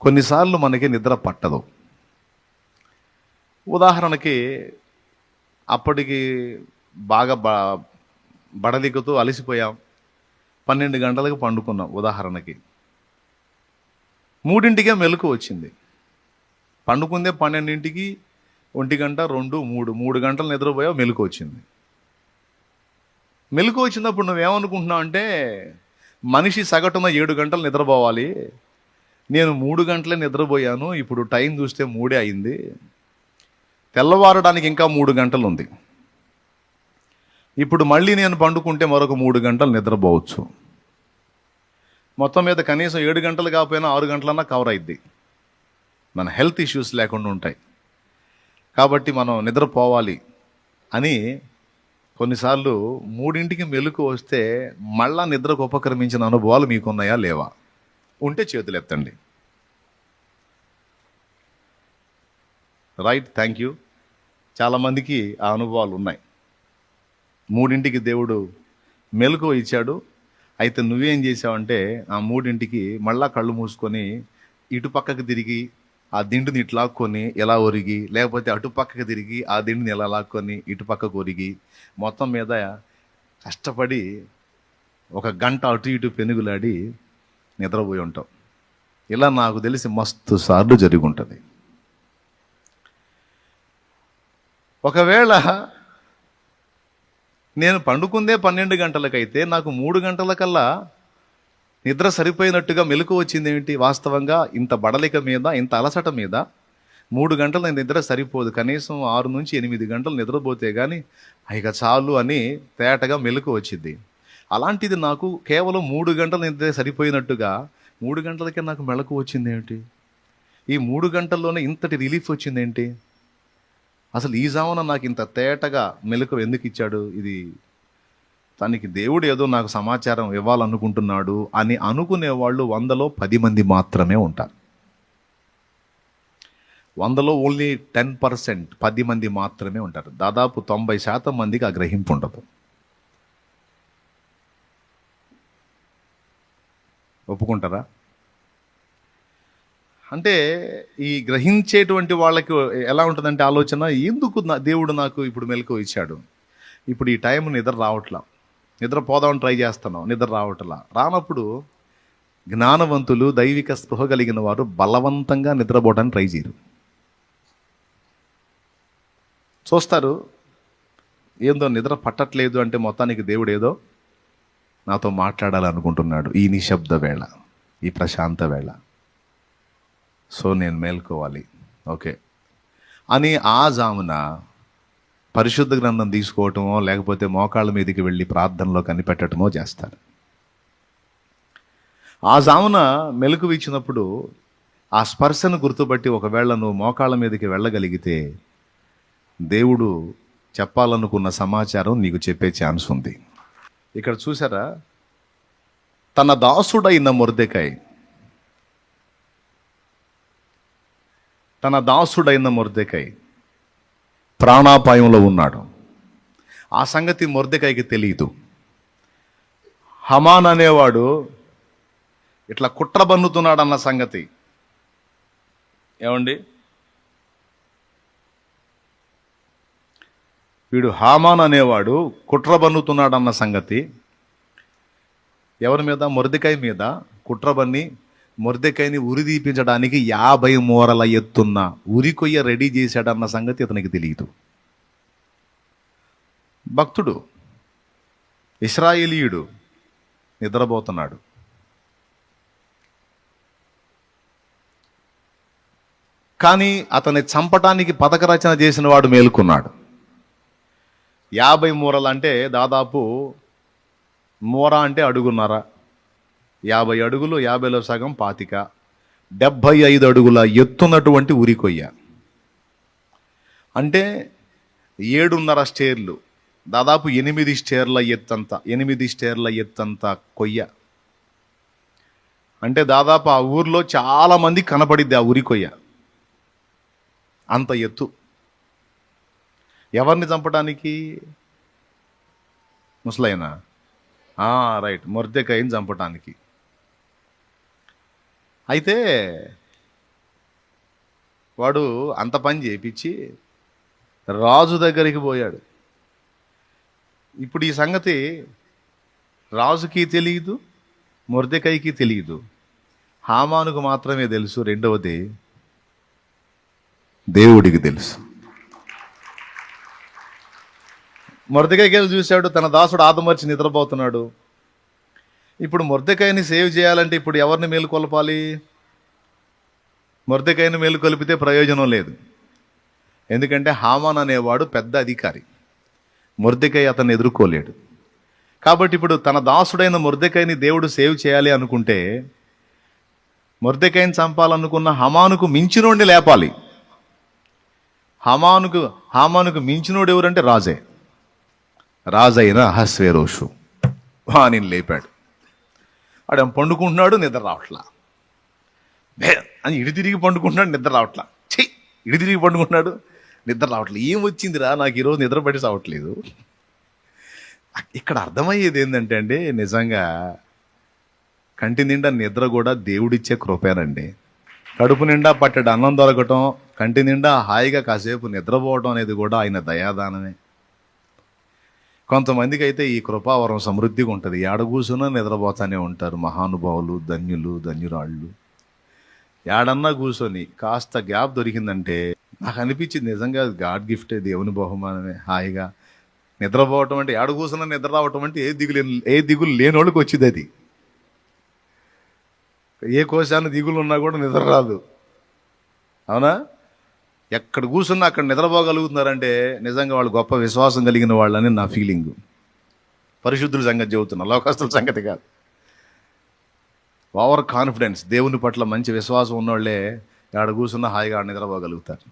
కొన్నిసార్లు మనకి నిద్ర పట్టదు. ఉదాహరణకి అప్పటికి బాగా బ అలసిపోయాం. పన్నెండు గంటలకు పండుకున్నాం ఉదాహరణకి. మూడింటికే మెలకు వచ్చింది. పండుకుందే పన్నెండింటికి ఒంటి గంట రెండు మూడు మూడు గంటలు నిద్రపోయావు మెలకు వచ్చింది. మెలకు వచ్చినప్పుడు నువ్వేమనుకుంటున్నావు అంటే మనిషి సగటున ఏడు గంటలు నిద్రపోవాలి. నేను మూడు గంటలే నిద్రపోయాను. ఇప్పుడు టైం చూస్తే మూడే అయింది. తెల్లవారడానికి ఇంకా మూడు గంటలు ఉంది ఇప్పుడు మళ్ళీ నేను పండుకుంటే మరొక మూడు గంటలు నిద్రపోవచ్చు. మొత్తం మీద కనీసం ఏడు గంటలు కాకపోయినా ఆరు గంటలన్నా కవర్ అయింది మన హెల్త్ ఇష్యూస్ లేకుండా ఉంటాయి. కాబట్టి మనం నిద్రపోవాలి అని కొన్నిసార్లు మూడింటికి మెలకు వస్తే మళ్ళా నిద్రకు ఉపక్రమించిన అనుభవాలు మీకున్నాయా లేవా? ఉంటే చేతులు ఎత్తండి రైట్ థ్యాంక్ యూ చాలామందికి ఆ అనుభవాలు ఉన్నాయి మూడింటికి దేవుడు మెలకు ఇచ్చాడు. అయితే నువ్వేం చేసావంటే ఆ మూడింటికి మళ్ళా కళ్ళు మూసుకొని ఇటు పక్కకు తిరిగి ఆ దిండుని ఇటు లాక్కొని ఎలా ఒరిగి లేకపోతే అటు పక్కకు తిరిగి ఆ దిండుని ఎలా లాక్కొని ఇటు పక్కకు ఒరిగి మొత్తం మీద కష్టపడి ఒక గంట అటు ఇటు పెనుగులాడి నిద్రపోయి ఉంటాం. ఇలా నాకు తెలిసి మస్తు సార్లు జరిగి ఉంటుంది ఒకవేళ నేను పండుకుందే పన్నెండు గంటలకైతే నాకు మూడు గంటలకల్లా నిద్ర సరిపోయినట్టుగా మెలకు వచ్చింది ఏంటి? వాస్తవంగా ఇంత బడలిక మీద ఇంత అలసట మీద మూడు గంటల నిద్ర సరిపోదు. కనీసం ఆరు నుంచి ఎనిమిది గంటలు నిద్రపోతే కానీ ఇక చాలు అని తేటగా మెలకు వచ్చింది అలాంటిది నాకు కేవలం మూడు గంటల నిద్ర సరిపోయినట్టుగా మూడు గంటలకే నాకు మెలకు వచ్చింది ఈ మూడు గంటల్లోనే ఇంతటి రిలీఫ్ వచ్చిందేంటి అసలు ఈ జామున నాకు ఇంత తేటగా మెలకు ఎందుకు ఇచ్చాడు? ఇది తనకి దేవుడు ఏదో నాకు సమాచారం ఇవ్వాలనుకుంటున్నాడు అని అనుకునే వాళ్ళు వందలో పది మంది మాత్రమే ఉంటారు. వందలో ఓన్లీ టెన్ పర్సెంట్ పది మంది మాత్రమే ఉంటారు. దాదాపు తొంభై శాతం మందికి ఆ గ్రహింపు ఉండదు. ఒప్పుకుంటారా? అంటే ఈ గ్రహించేటువంటి వాళ్ళకి ఎలా ఉంటుందంటే ఆలోచన ఎందుకు నా దేవుడు నాకు ఇప్పుడు మెలకు ఇచ్చాడు? ఇప్పుడు ఈ టైం నిద్ర రావట్లా. నిద్ర పోదామని ట్రై చేస్తున్నాం నిద్ర రావట్లా. రానప్పుడు జ్ఞానవంతులు దైవిక స్పృహ కలిగిన వారు బలవంతంగా నిద్రపోవడానికి ట్రై చేయరు. చూస్తారు ఏందో నిద్ర పట్టట్లేదు అంటే మొత్తానికి దేవుడు ఏదో నాతో మాట్లాడాలనుకుంటున్నాడు ఈ నిశ్శబ్ద వేళ ఈ ప్రశాంత వేళ. సో నేను మేల్కోవాలి. ఓకే. అని ఆ జామున పరిశుద్ధ గ్రంథం తీసుకోవటమో లేకపోతే మోకాళ్ళ మీదకి వెళ్ళి ప్రార్థనలో కనిపెట్టడమో చేస్తారు. ఆ జామున మెలకు ఇచ్చినప్పుడు ఆ స్పర్శను గుర్తుపట్టి ఒకవేళ నువ్వు మోకాళ్ళ మీదకి వెళ్ళగలిగితే దేవుడు చెప్పాలనుకున్న సమాచారం నీకు చెప్పే ఛాన్స్ ఉంది. ఇక్కడ చూసారా తన దాసుడైన మురదకాయ్. తన దాసుడైన మురదకాయ్ ప్రాణాపాయంలో ఉన్నాడు. ఆ సంగతి మురదకాయకి తెలియదు హమాన్ అనేవాడు ఇట్లా కుట్ర బన్నుతున్నాడు అన్న సంగతి. ఏమండి? వీడు హామాన్ అనేవాడు కుట్ర బన్నుతున్నాడన్న సంగతి. ఎవరి మీద? మొరదికాయ మీద. కుట్ర బన్ని మొరదికాయని ఉరి తీపించడానికి యాభై మూరల ఎత్తున్న ఉరి కొయ్య రెడీ చేశాడన్న సంగతి అతనికి తెలియదు. భక్తుడు ఇస్రాయేలీయుడు నిద్రపోతున్నాడు. కానీ అతన్ని చంపటానికి పథక రచన చేసిన వాడు మేలుకున్నాడు. యాభై మూరలు అంటే దాదాపు మూర అంటే అడుగున్నర. యాభై అడుగులు యాభైలో సగం పాతిక. డెబ్భై ఐదు అడుగుల ఎత్తున్నటువంటి ఉరికొయ్య అంటే ఏడున్నర స్టేర్లు దాదాపు ఎనిమిది స్టేర్ల ఎత్తంత ఎనిమిది స్టేర్ల ఎత్తంత కొయ్య. అంటే దాదాపు ఆ ఊర్లో చాలామంది కనపడిద్ది ఆ ఉరికొయ్య అంత ఎత్తు. ఎవరిని చంపడానికి ముసలైనా రైట్ మొర్దెకాయని చంపటానికి. అయితే వాడు అంత పని చేయించి రాజు దగ్గరికి పోయాడు. ఇప్పుడు ఈ సంగతి రాజుకి తెలియదు మొర్దెకైకి తెలియదు. హామానుకు మాత్రమే తెలుసు. రెండవది దేవుడికి తెలుసు. మొరదకాయకెళ్ళి చూశాడు తన దాసుడు ఆదమర్చి నిద్రపోతున్నాడు. ఇప్పుడు మొరదకాయని సేవ్ చేయాలంటే ఇప్పుడు ఎవరిని మేలుకొల్పాలి మొరదకాయని మేలుకొలిపితే ప్రయోజనం లేదు. ఎందుకంటే హామాన్ అనేవాడు పెద్ద అధికారి. మొరదకాయ అతను ఎదుర్కోలేడు. కాబట్టి ఇప్పుడు తన దాసుడైన మొరదకాయని దేవుడు సేవ్ చేయాలి అనుకుంటే మొరదకాయని చంపాలనుకున్న హమానుకు మించినోడిని లేపాలి. హమానుకు హామానుకు మించినోడు ఎవరంటే రాజే. రాజైన అహస్వేరోషు. వాణిని లేపాడు. వాడు పండుకుంటున్నాడు నిద్ర రావట్లా. అని ఇడి తిరిగి పండుకుంటున్నాడు నిద్ర రావట్లా. ఛీ! ఇడి తిరిగి పండుకుంటున్నాడు నిద్ర రావట్లేదు ఏం వచ్చిందిరా? నాకు ఈరోజు నిద్ర పట్టి రావట్లేదు. ఇక్కడ అర్థమయ్యేది ఏంటంటే అండి నిజంగా కంటి నిండా నిద్ర కూడా దేవుడిచ్చే కృపేనండి. కడుపు నిండా పట్టడు అన్నం దొరకటం కంటి నిండా హాయిగా కాసేపు నిద్రపోవటం అనేది కూడా ఆయన దయాదానమే. కొంతమందికి అయితే ఈ కృపావరం సమృద్ధిగా ఉంటుంది. ఏడగూసున నిద్రపోతానే ఉంటారు. మహానుభావులు ధన్యులు ధన్యురాళ్ళు. ఏడన్నా కూర్చొని కాస్త గ్యాప్ దొరికిందంటే నాకు అనిపించింది నిజంగా గాడ్ గిఫ్టే దేవుని బహుమానమే హాయిగా. నిద్రపోవటం అంటే ఏడ కూర్చున్న నిద్ర రావటం అంటే ఏ దిగులు ఏ దిగులు లేనోళ్ళకి వచ్చింది అది. ఏ కోశాన్ని దిగులు ఉన్నా కూడా నిద్ర రాదు. అవునా? ఎక్కడ కూర్చున్నా అక్కడ నిద్రపోగలుగుతున్నారంటే నిజంగా వాళ్ళు గొప్ప విశ్వాసం కలిగిన వాళ్ళని నా ఫీలింగ్ పరిశుద్ధుల సంగతి చెబుతున్నా లోకస్తుల సంగతి కాదు. ఓవర్ కాన్ఫిడెన్స్ దేవుని పట్ల మంచి విశ్వాసం ఉన్నవాళ్ళే ఆడ కూర్చున్న హాయిగా నిద్రపోగలుగుతారు.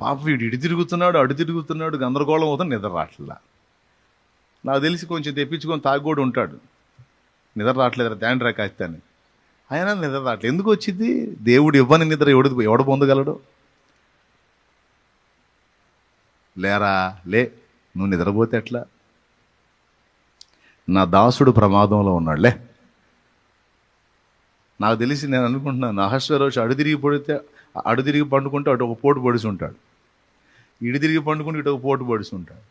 పాప వీడు ఇటు తిరుగుతున్నాడు అడు తిరుగుతున్నాడు గందరగోళం అవుతుంది నిద్ర రావట్లా నాకు తెలిసి కొంచెం తెప్పించుకొని తాగోడు ఉంటాడు. నిద్ర రావట్లేదు తాండ్రా కాస్తాను అయినా నిద్ర రావట్లేదు ఎందుకు వచ్చింది? దేవుడు ఇవ్వని నిద్ర ఎవడు ఎవడు పొందగలడు? లేరా? లే నువ్వు నిద్రపోతే ఎట్లా? నా దాసుడు ప్రమాదంలో ఉన్నాడులే నాకు తెలిసి నేను అనుకుంటున్నాను అహస్వరోషు అడు తిరిగి పడితే అడు తిరిగి పండుకుంటే అటు ఒక పోటు పడిసి ఉంటాడు. ఇడి తిరిగి పండుకుంటే ఇటు ఒక పోటు పడిసి ఉంటాడు.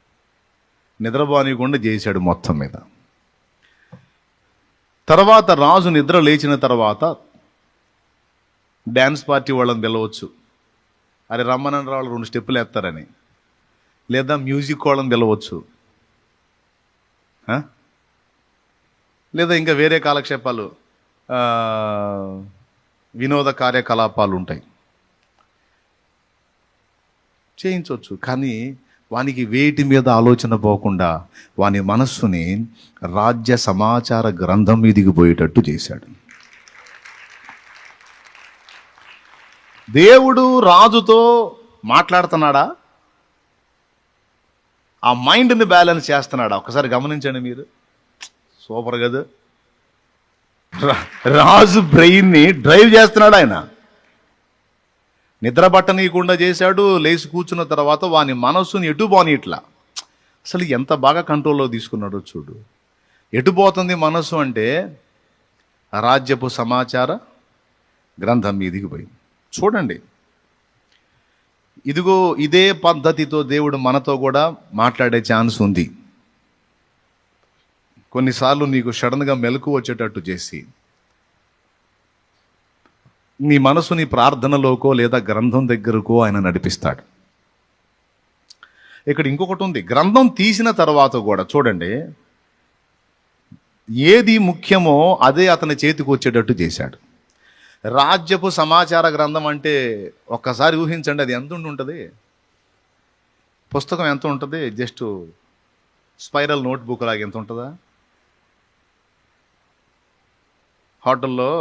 నిద్రపోనీయకుండా చేశాడు మొత్తం మీద. తర్వాత రాజు నిద్ర లేచిన తర్వాత డ్యాన్స్ పార్టీ వాళ్ళని పిలవచ్చు. అరే రమ్మనని వాళ్ళు రెండు స్టెప్పులు వేస్తారని. లేదా మ్యూజిక్ వాళ్ళని పిలవచ్చు. లేదా ఇంకా వేరే కాలక్షేపాలు వినోద కార్యకలాపాలు ఉంటాయి. చేయించవచ్చు. కానీ వానికి వేటి మీద ఆలోచన పోకుండా వాని మనస్సుని రాజ్య సమాచార గ్రంథం మీదికి పోయేటట్టు చేశాడు. దేవుడు రాజుతో మాట్లాడుతున్నాడా? ఆ మైండ్ని బ్యాలెన్స్ చేస్తున్నాడా? ఒకసారి గమనించండి మీరు. సూపర్ కదా. రాజు బ్రెయిన్ని డ్రైవ్ చేస్తున్నాడు ఆయన. నిద్ర పట్టనీయకుండా చేశాడు లేచి కూర్చున్న తర్వాత వాని మనస్సుని ఎటు పోనీట్లా అసలు ఎంత బాగా కంట్రోల్లో తీసుకున్నాడో చూడు. ఎటు పోతుంది మనస్సు అంటే రాజ్యపు సమాచార గ్రంథం మీదికి పోయింది. చూడండి. ఇదిగో ఇదే పద్ధతితో దేవుడు మనతో కూడా మాట్లాడే ఛాన్స్ ఉంది. కొన్నిసార్లు నీకు సడన్గా మెలకు వచ్చేటట్టు చేసి నీ మనసు నీ ప్రార్థనలోకో లేదా గ్రంథం దగ్గరకో ఆయన నడిపిస్తాడు. ఇక్కడ ఇంకొకటి ఉంది. గ్రంథం తీసిన తర్వాత కూడా చూడండి ఏది ముఖ్యమో అదే అతని చేతికి వచ్చేటట్టు చేశాడు. రాజ్యపు సమాచార గ్రంథం అంటే ఒక్కసారి ఊహించండి అది ఎంత ఉంటుంది? పుస్తకం ఎంత ఉంటుంది? జస్ట్ స్పైరల్ నోట్బుక్ లాగా ఎంత ఉంటుందా? హోటల్లో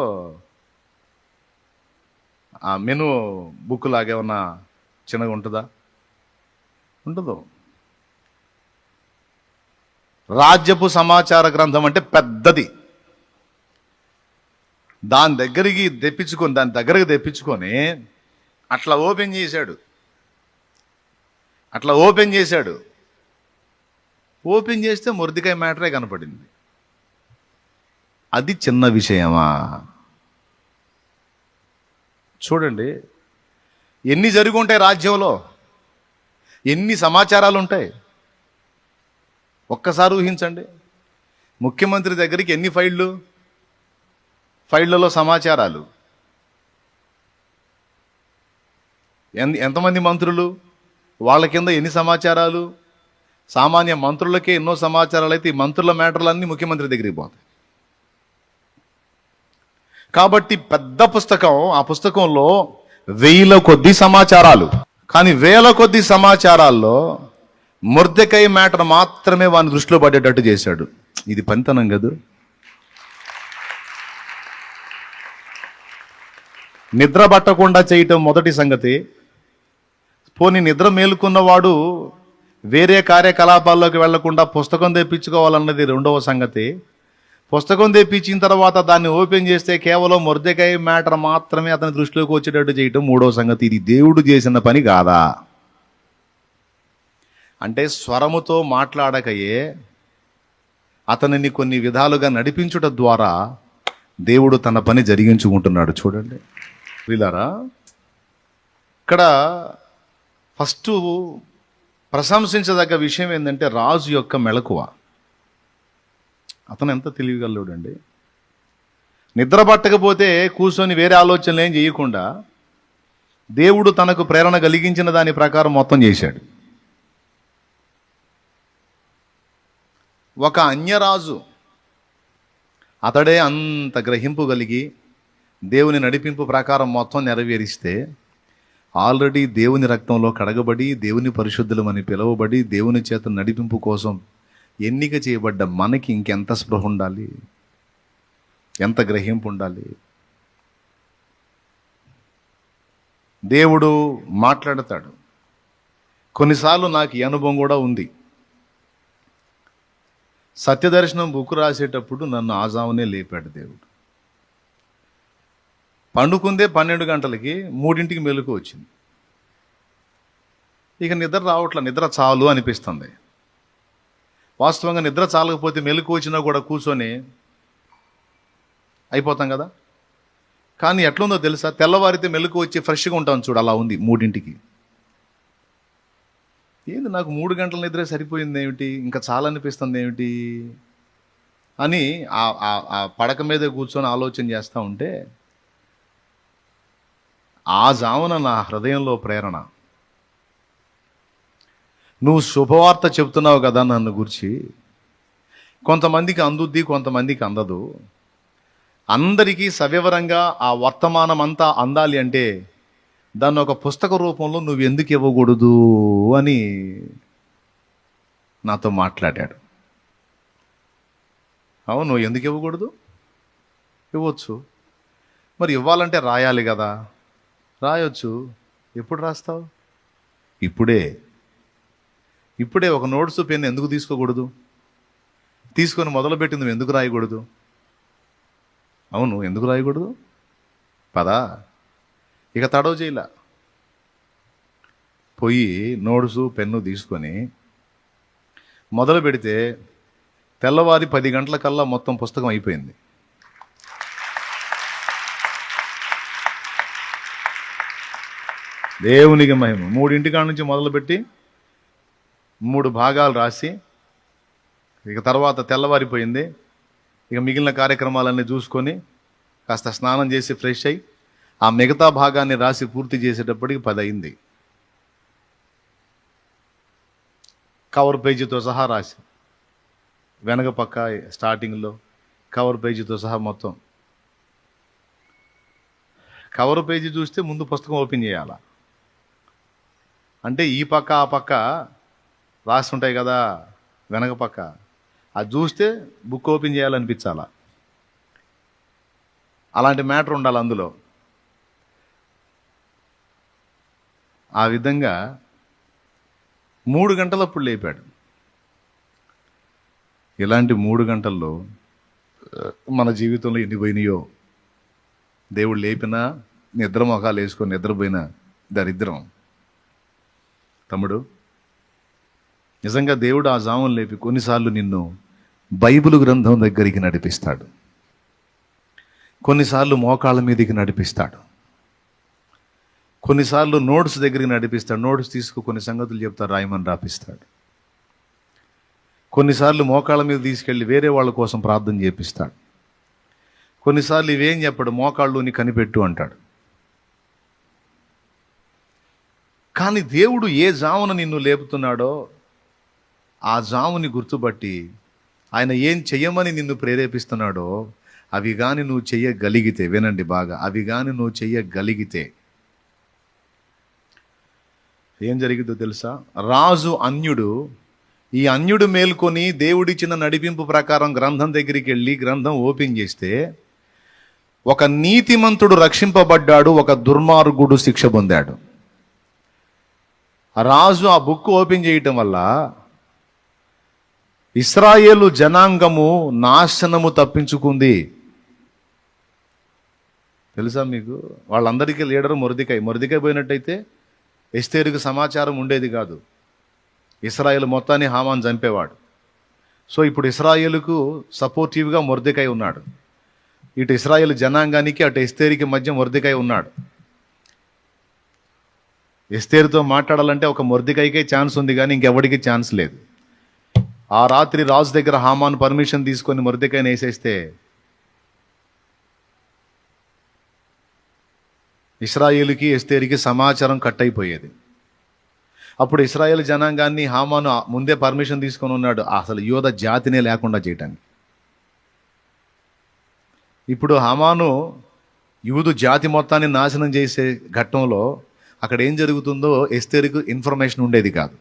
ఆ మెను బుక్ లాగా ఏమన్నా చిన్నగా ఉంటుందా? ఉండదు. రాజ్యపు సమాచార గ్రంథం అంటే పెద్దది. దాని దగ్గరికి తెప్పించుకొని దాని దగ్గరకు తెప్పించుకొని అట్లా ఓపెన్ చేశాడు. అట్లా ఓపెన్ చేశాడు. ఓపెన్ చేస్తే మురదికాయ మ్యాటరే కనపడింది. అది చిన్న విషయమా? చూడండి. ఎన్ని జరిగి ఉంటాయి రాజ్యంలో? ఎన్ని సమాచారాలు ఉంటాయి ఒక్కసారి ఊహించండి. ముఖ్యమంత్రి దగ్గరికి ఎన్ని ఫైళ్ళు? ఫైళ్ళలో సమాచారాలు. ఎంతమంది మంత్రులు? వాళ్ళ కింద ఎన్ని సమాచారాలు? సామాన్య మంత్రులకే ఎన్నో సమాచారాలు అయితే ఈ మంత్రుల మ్యాటర్లన్నీ ముఖ్యమంత్రి దగ్గరికి పోతాయి. కాబట్టి పెద్ద పుస్తకం ఆ పుస్తకంలో వెయ్యిల కొద్ది సమాచారాలు. కానీ వేల కొద్ది సమాచారాల్లో ముర్దెకై మ్యాటర్ మాత్రమే వాని దృష్టిలో పడేటట్టు చేశాడు. ఇది పనితనం కదూ? నిద్ర పట్టకుండా చేయటం మొదటి సంగతి. పోనీ నిద్ర మేలుకున్నవాడు వేరే కార్యకలాపాల్లోకి వెళ్ళకుండా పుస్తకం తెప్పించుకోవాలన్నది రెండవ సంగతి. పుస్తకం తెప్పించిన తర్వాత దాన్ని ఓపెన్ చేస్తే కేవలం మొర్దెకాయ మ్యాటర్ మాత్రమే అతని దృష్టిలోకి వచ్చేటట్టు చేయటం మూడవ సంగతి. ఇది దేవుడు చేసిన పని కాదా? అంటే స్వరముతో మాట్లాడకయే అతనిని కొన్ని విధాలుగా నడిపించుట ద్వారా దేవుడు తన పని జరిగించుకుంటున్నాడు. చూడండి. వీళ్ళారా? ఇక్కడ ఫస్ట్ ప్రశంసించదగ్గ విషయం ఏంటంటే రాజు యొక్క మెళకువ అతను ఎంత తెలియగలడండి నిద్ర పట్టకపోతే కూర్చొని వేరే ఆలోచనలు ఏం చేయకుండా దేవుడు తనకు ప్రేరణ కలిగించిన దాని ప్రకారం మొత్తం చేశాడు. ఒక అన్యరాజు అతడే అంత గ్రహింపు కలిగి దేవుని నడిపింపు ప్రకారం మొత్తం నెరవేరిస్తే ఆల్రెడీ దేవుని రక్తంలో కడగబడి దేవుని పరిశుద్ధులమని పిలువబడి దేవుని చేత నడిపింపు కోసం ఎన్నిక చేయబడ్డ మనకి ఇంకెంత స్పృహ ఉండాలి? ఎంత గ్రహింపు ఉండాలి? దేవుడు మాట్లాడతాడు. కొన్నిసార్లు నాకు ఈ అనుభవం కూడా ఉంది. సత్యదర్శనం బుక్ రాసేటప్పుడు నన్ను ఆజామునే లేపాడు దేవుడు. పండుకుందే పన్నెండు గంటలకి మూడింటికి మెలకు వచ్చింది. ఇక నిద్ర రావట్ల నిద్ర చాలు అనిపిస్తుంది. వాస్తవంగా నిద్ర చాలకపోతే మెలకు వచ్చినా కూడా కూర్చొని అయిపోతాం కదా? కానీ ఎట్లుందో తెలుసా? తెల్లవారితే మెలకు వచ్చి ఫ్రెష్గా ఉంటాం చూడు అలా ఉంది మూడింటికి. ఏంది నాకు మూడు గంటల నిద్ర సరిపోయింది ఏమిటి? ఇంకా చాలా అనిపిస్తుంది ఏమిటి? అని ఆ- ఆ పడక మీద కూర్చొని ఆలోచన చేస్తూ ఉంటే ఆ జామున నా హృదయంలో ప్రేరణ. నువ్వు శుభవార్త చెప్తున్నావు కదా నన్ను గురించి. కొంతమందికి అందుద్ది కొంతమందికి అందదు. అందరికీ సవివరంగా ఆ వర్తమానం అంతా అందాలి అంటే దాన్ని ఒక పుస్తక రూపంలో నువ్వు ఎందుకు ఇవ్వకూడదు అని నాతో మాట్లాడాడు. అవును నువ్వు ఎందుకు ఇవ్వకూడదు? ఇవ్వచ్చు. మరి ఇవ్వాలంటే రాయాలి కదా. రాయొచ్చు. ఎప్పుడు రాస్తావు? ఇప్పుడే. ఇప్పుడే ఒక నోట్స్ పెన్ ఎందుకు తీసుకోకూడదు? తీసుకొని మొదలుపెట్టింది నువ్వు ఎందుకు రాయకూడదు? అవును ఎందుకు రాయకూడదు? పదా. ఇక తడవ చేయలా. పోయి నోట్సు పెన్ను తీసుకొని మొదలు పెడితే తెల్లవారి పది గంటల కల్లా మొత్తం పుస్తకం అయిపోయింది. దేవునికి మహిమ. మూడింటి కాడ నుంచి మొదలుపెట్టి మూడు భాగాలు రాసి ఇక తర్వాత తెల్లవారిపోయింది. ఇక మిగిలిన కార్యక్రమాలన్నీ చూసుకొని కాస్త స్నానం చేసి ఫ్రెష్ అయ్యి ఆ మిగతా భాగాన్ని రాసి పూర్తి చేసేటప్పటికి పది అయింది కవర్ పేజీతో సహా రాసి వెనక పక్క స్టార్టింగ్లో కవర్ పేజీతో సహా మొత్తం. కవర్ పేజీ చూస్తే ముందు పుస్తకం ఓపెన్ చేయాలా? అంటే ఈ పక్క ఆ పక్క రాసి ఉంటాయి కదా వెనక పక్క. అది చూస్తే బుక్ ఓపెన్ చేయాలనిపించాలా? అలాంటి మ్యాటర్ ఉండాలి అందులో. ఆ విధంగా మూడు గంటలప్పుడు లేపాడు. ఇలాంటి మూడు గంటల్లో మన జీవితంలో ఎన్ని పోయినాయో. దేవుడు లేపినా నిద్ర మొఖాలు వేసుకొని నిద్రపోయినా దరిద్రం. తమ్ముడు నిజంగా దేవుడు ఆ జామును లేపి కొన్నిసార్లు నిన్ను బైబిల్ గ్రంథం దగ్గరికి నడిపిస్తాడు. కొన్నిసార్లు మోకాళ్ళ మీదకి నడిపిస్తాడు. కొన్నిసార్లు నోట్స్ దగ్గరికి నడిపిస్తాడు. నోట్స్ తీసుకు కొన్ని సంగతులు చెప్తాడు రాయమని రాపిస్తాడు. కొన్నిసార్లు మోకాళ్ళ మీద తీసుకెళ్ళి వేరే వాళ్ళ కోసం ప్రార్థన చేపిస్తాడు. కొన్నిసార్లు ఇవేం చెప్పడు మోకాళ్ళుని కనిపెట్టు అంటాడు. కానీ దేవుడు ఏ జామున నిన్ను లేపుతున్నాడో ఆ జాముని గుర్తుపట్టి ఆయన ఏం చెయ్యమని నిన్ను ప్రేరేపిస్తున్నాడో అవి కానీ నువ్వు చెయ్యగలిగితే వినండి బాగా అవి కానీ నువ్వు చెయ్యగలిగితే. ఏం జరిగిందో తెలుసా? రాజు అన్యుడు ఈ అన్యుడు మేల్కొని దేవుడిచ్చిన నడిపింపు ప్రకారం గ్రంథం దగ్గరికి వెళ్ళి గ్రంథం ఓపెన్ చేస్తే ఒక నీతిమంతుడు రక్షింపబడ్డాడు ఒక దుర్మార్గుడు శిక్ష పొందాడు. రాజు ఆ బుక్ ఓపెన్ చేయటం వల్ల ఇస్రాయేలు జనాంగము నాశనము తప్పించుకుంది. తెలుసా మీకు? వాళ్ళందరికీ లీడరు మొరదికాయ మొరదికాయ పోయినట్టయితే ఎస్తేరుకు సమాచారం ఉండేది కాదు. ఇస్రాయేల్ మొత్తాన్ని హామాన్ చంపేవాడు. సో ఇప్పుడు ఇస్రాయేలుకు సపోర్టివ్గా మొరదికాయ ఉన్నాడు. ఇటు ఇస్రాయేల్ జనాంగానికి అటు ఎస్తేరికి మధ్య మొరదికాయ ఉన్నాడు. ఎస్తేరుతో మాట్లాడాలంటే ఒక మొరదికాయకే ఛాన్స్ ఉంది కానీ ఇంకెవడికి ఛాన్స్ లేదు. ఆ రాత్రి రాజు దగ్గర హామాన్ పర్మిషన్ తీసుకొని మొరదికాయని వేసేస్తే ఇస్రాయేల్కి ఎస్తేరికి సమాచారం కట్ అయిపోయేది. అప్పుడు ఇస్రాయేల్ జనాంగాన్ని హామాను ముందే పర్మిషన్ తీసుకొని ఉన్నాడు. అసలు యోధ జాతినే లేకుండా చేయటానికి. ఇప్పుడు హామాను యూదు జాతి మొత్తాన్ని నాశనం చేసే ఘట్టంలో అక్కడ ఏం జరుగుతుందో ఎస్తేరికి ఇన్ఫర్మేషన్ ఉండేది కాదు.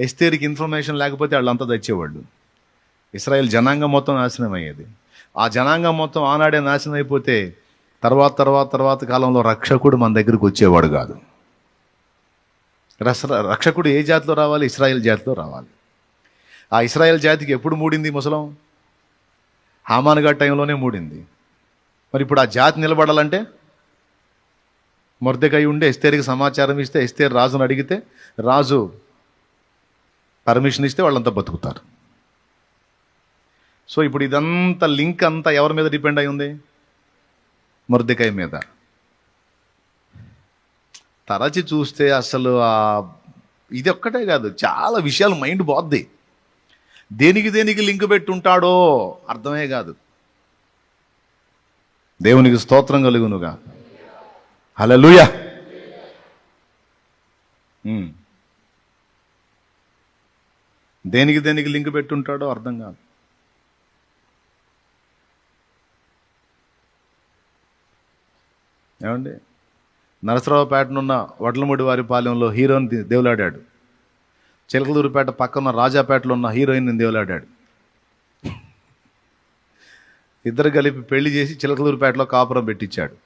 ఎస్తేరికి ఇన్ఫర్మేషన్ లేకపోతే వాళ్ళంతా తెచ్చేవాళ్ళు ఇస్రాయేల్ జనాంగం మొత్తం నాశనం అయ్యేది. ఆ జనాంగం మొత్తం ఆనాడే నాశనం అయిపోతే తర్వాత తర్వాత తర్వాత కాలంలో రక్షకుడు మన దగ్గరికి వచ్చేవాడు కాదు. రస రక్షకుడు ఏ జాతిలో రావాలి? ఇస్రాయేల్ జాతిలో రావాలి. ఆ ఇస్రాయేల్ జాతికి ఎప్పుడు మూడింది ముసలం? హామానుగా టైంలోనే మూడింది. మరి ఇప్పుడు ఆ జాతి నిలబడాలంటే? మొర్దెకై ఉండి ఎస్తేరికి సమాచారం ఇస్తే ఎస్తేరు రాజును అడిగితే రాజు పర్మిషన్ ఇస్తే వాళ్ళంతా బతుకుతారు. సో ఇప్పుడు ఇదంతా లింక్ అంతా ఎవరి మీద డిపెండ్ అయి ఉంది? మురదికాయ మీద. తరచి చూస్తే అసలు ఇది ఒక్కటే కాదు చాలా విషయాలు మైండ్ పోద్ది. దేనికి దేనికి లింక్ పెట్టుంటాడో అర్థమే కాదు. దేవునికి స్తోత్రం కలుగునుగా. హలలుయ దేనికి దేనికి లింక్ పెట్టి ఉంటాడో అర్థం కాదు. ఏమండి? నరసరావుపేటనున్న వడ్లముడి వారి పాలెంలో హీరోయిన్ దేవులాడాడు. చిలకలూరుపేట పక్కన రాజాపేటలో ఉన్న హీరోయిన్ దేవులాడాడు. ఇద్దరు కలిపి పెళ్ళి చేసి చిలకలూరుపేటలో కాపురం పెట్టించాడు.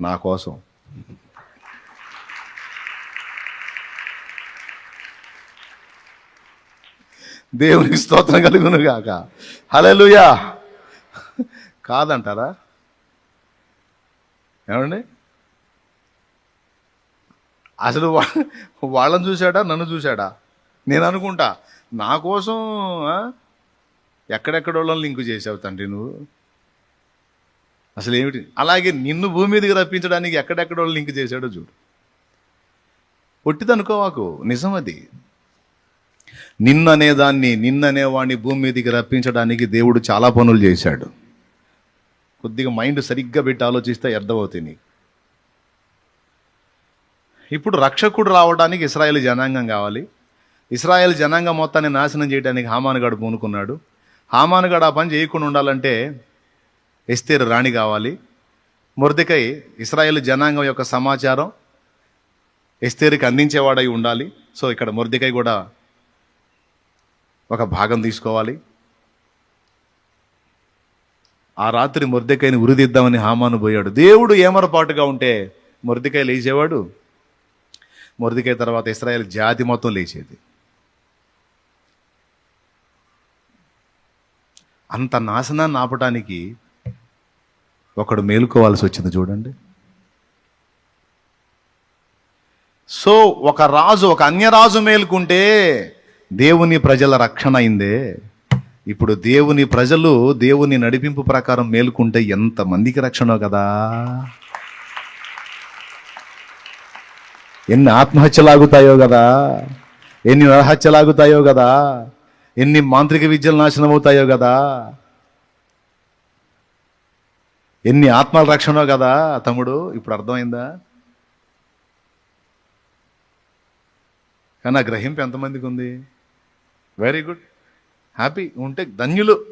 నా కోసం. దేవునికి స్తోత్రం కలుగును గాక హలలుయా కాదంటారా? ఏమండి? అసలు వా- వాళ్ళని చూశాడా? నన్ను చూశాడా? నేను అనుకుంటా. నా కోసం ఎక్కడెక్కడ వాళ్ళని లింకు చేసావు తండ్రి నువ్వు? అసలు ఏమిటి? అలాగే నిన్ను భూమి మీదకి రప్పించడానికి ఎక్కడెక్కడ వాళ్ళు లింక్ చేశాడో చూడు. ఒట్టిదనుకోవాకు. నిజం అది నిన్ననే దాన్ని నిన్ననే వాడిని భూమి మీదకి రప్పించడానికి దేవుడు చాలా పనులు చేశాడు. కొద్దిగా మైండ్ సరిగ్గా పెట్టి ఆలోచిస్తే అర్థమవుతాయి నీకు ఇప్పుడు రక్షకుడు రావడానికి ఇస్రాయేల్ జనాంగం కావాలి. ఇస్రాయేల్ జనాంగం మొత్తాన్ని నాశనం చేయడానికి హామానుగాడు పూనుకున్నాడు. హామానుగాడు ఆ పని చేయకుండా ఉండాలంటే ఎస్తేరు రాణి కావాలి. మురదికై ఇస్రాయేల్ జనాంగం యొక్క సమాచారం ఎస్తేరుకి అందించేవాడై ఉండాలి. సో ఇక్కడ మురదికై కూడా ఒక భాగం తీసుకోవాలి. ఆ రాత్రి మురదికైని ఉరిదిద్దామని హామాను పోయాడు. దేవుడు ఏమరపాటుగా ఉంటే మురదికాయ లేచేవాడు? మురదికాయ తర్వాత ఇస్రాయల్ జాతి మొత్తం లేచేది. అంత నాశనాన్ని ఆపటానికి ఒకడు మేలుకోవాల్సి వచ్చింది చూడండి. సో ఒక రాజు ఒక అన్యరాజు మేలుకుంటే దేవుని ప్రజల రక్షణ అయిందే. ఇప్పుడు దేవుని ప్రజలు దేవుని నడిపింపు ప్రకారం మేలుకుంటే ఎంత మందికి రక్షణ కదా? ఎన్ని ఆత్మహత్యలాగుతాయో కదా? ఎన్ని నరహత్యలాగుతాయో కదా? ఎన్ని మాంత్రిక విద్యలు నాశనం అవుతాయో కదా? ఎన్ని ఆత్మల రక్షణో కదా? తమ్ముడు ఇప్పుడు అర్థమైందా? కానీ ఆ గ్రహింపు ఎంతమందికి ఉంది? Very good. హ్యాపీ. ఉంటే ధన్యులు.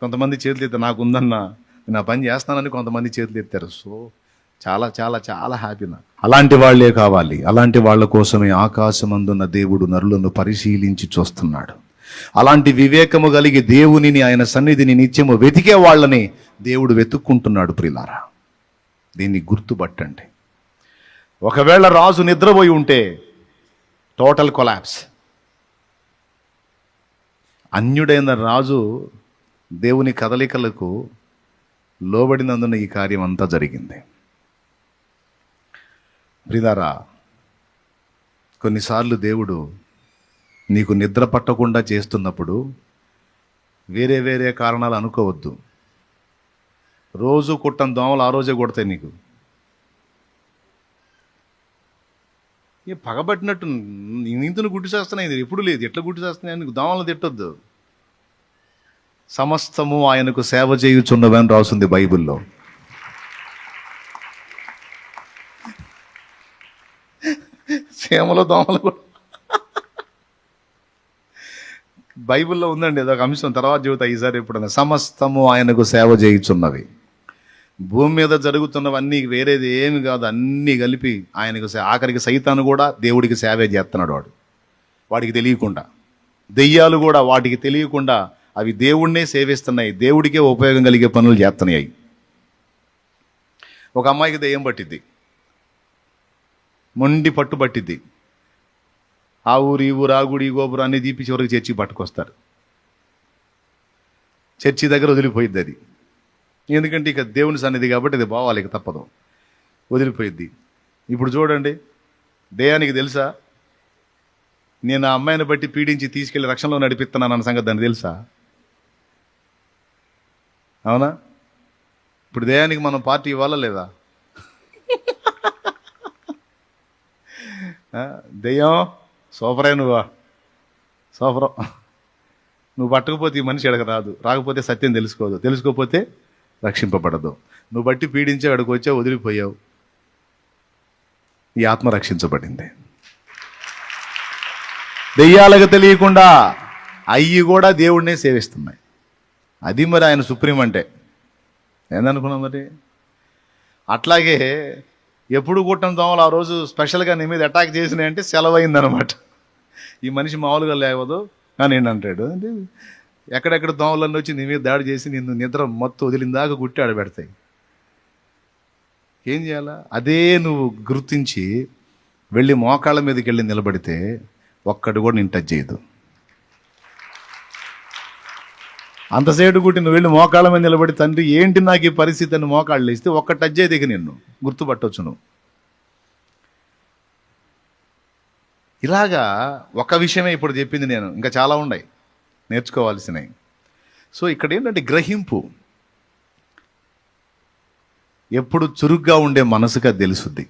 కొంతమంది చేతులు ఎత్తారు నాకు ఉందన్నా నా పని చేస్తానని కొంతమంది చేతులు ఎత్తారు. సో చాలా చాలా చాలా హ్యాపీ నాకు. అలాంటి వాళ్ళే కావాలి. అలాంటి వాళ్ళ కోసమే ఆకాశమందున్న దేవుడు నరులను పరిశీలించి చూస్తున్నాడు. అలాంటి వివేకము కలిగి దేవునిని ఆయన సన్నిధిని నిత్యము వెతికే వాళ్ళని దేవుడు వెతుక్కుంటున్నాడు ప్రిలారా. దీన్ని గుర్తుపట్టండి. ఒకవేళ రాజు నిద్రపోయి ఉంటే టోటల్ కొలాప్స్. అన్యుడైన రాజు దేవుని కదలికలకు లోబడినందున ఈ కార్యం అంతా జరిగింది. ప్రిదారా కొన్నిసార్లు దేవుడు నీకు నిద్ర పట్టకుండా చేస్తున్నప్పుడు వేరే వేరే కారణాలు అనుకోవద్దు. రోజు కుట్టం దోమలు ఆ రోజే కొడతాయి నీకు. ఏ పగబట్టినట్టు నీతును గుడ్డి చేస్తున్నాయి. ఇది ఎప్పుడు లేదు. ఎట్లా గుడ్డి చేస్తున్నాయి? నీకు దోమలు తిట్టొద్దు. సమస్తము ఆయనకు సేవ చేయుచున్నవని రాస్తుంది బైబిల్లో. సేమలో దోమలు కూడా. బైబిల్లో ఉందండి అదొక అంశం. తర్వాత చెబుతా ఈసారి ఎప్పుడన్నా సమస్తము ఆయనకు సేవ చేయుచున్నవి. భూమి మీద జరుగుతున్నవన్నీ వేరేది ఏమి కాదు. అన్నీ కలిపి ఆయనకు ఆఖరికి సైతాను కూడా దేవుడికి సేవే చేస్తున్నాడు వాడు. వాడికి తెలియకుండా. దెయ్యాలు కూడా వాటికి తెలియకుండా అవి దేవుణ్ణే సేవిస్తున్నాయి. దేవుడికే ఉపయోగం కలిగే పనులు చేస్తున్నాయి. ఒక అమ్మాయికి దెయ్యం పట్టిద్ది. మొండి పట్టు పట్టిద్ది. ఆ ఊరు ఈ ఊరు ఆ గుడి ఈ గోపురం అన్ని తీపి చివరికి చర్చి పట్టుకొస్తారు. చర్చి దగ్గర వదిలిపోయిద్ది అది. ఎందుకంటే ఇక దేవుని సన్నిధి కాబట్టి ఇది పోవాలి ఇక తప్పదు. వదిలిపోయిద్ది. ఇప్పుడు చూడండి దేయానికి తెలుసా? నేను ఆ అమ్మాయిని బట్టి పీడించి తీసుకెళ్ళి రక్షణలో నడిపిస్తున్నాను అన్న సంగతి దాన్ని తెలుసా? అవునా? ఇప్పుడు దేయానికి మనం పార్టీ ఇవ్వాలా లేదా? దెయ్యం సూపరే నువ్వా? సూపరం నువ్వు పట్టకపోతే ఈ మనిషి ఎడక రాదు రాకపోతే సత్యం తెలుసుకోదు. తెలుసుకోకపోతే రక్షింపబడదు. నువ్వు బట్టి పీడించే అక్కడికి వచ్చావు వదిలిపోయావు. ఈ ఆత్మ రక్షించబడింది. దెయ్యాలకు తెలియకుండా అయ్యి కూడా దేవుడినే సేవిస్తున్నాయి. అది మరి ఆయన సుప్రీం అంటే. ఏందనుకున్నావు మరి? అట్లాగే ఎప్పుడు కుట్టిన దోమలు ఆ రోజు స్పెషల్గా నీ మీద అటాక్ చేసినాయంటే సెలవు అయిందనమాట ఈ మనిషి మామూలుగా లేవదు అని ఏంటంటాడు? అంటే ఎక్కడెక్కడ దోమలన్నీ వచ్చి నీ మీద దాడి చేసి నిన్ను నిద్ర మొత్తం వదిలిందాక గుట్టి ఆడబెడతాయి. ఏం చేయాలా? అదే నువ్వు గుర్తించి వెళ్ళి మోకాళ్ళ మీదకి వెళ్ళి నిలబడితే ఒక్కడు కూడా నేను టచ్ చేయదు. అంతసేపు గుట్టి నువ్వు వెళ్ళి మోకాళ్ళ మీద నిలబడి తండ్రి ఏంటి నాకు ఈ పరిస్థితి అని మోకాళ్ళు ఇస్తే ఒక్క టచ్ అయితే నిన్ను. గుర్తుపట్టవచ్చు నువ్వు. ఇలాగా ఒక విషయమే ఇప్పుడు చెప్పింది నేను. ఇంకా చాలా ఉన్నాయి. నేర్చుకోవాల్సినవి. సో ఇక్కడ ఏంటంటే గ్రహింపు. ఎప్పుడు చురుగ్గా ఉండే మనసుగా తెలుసుద్ది.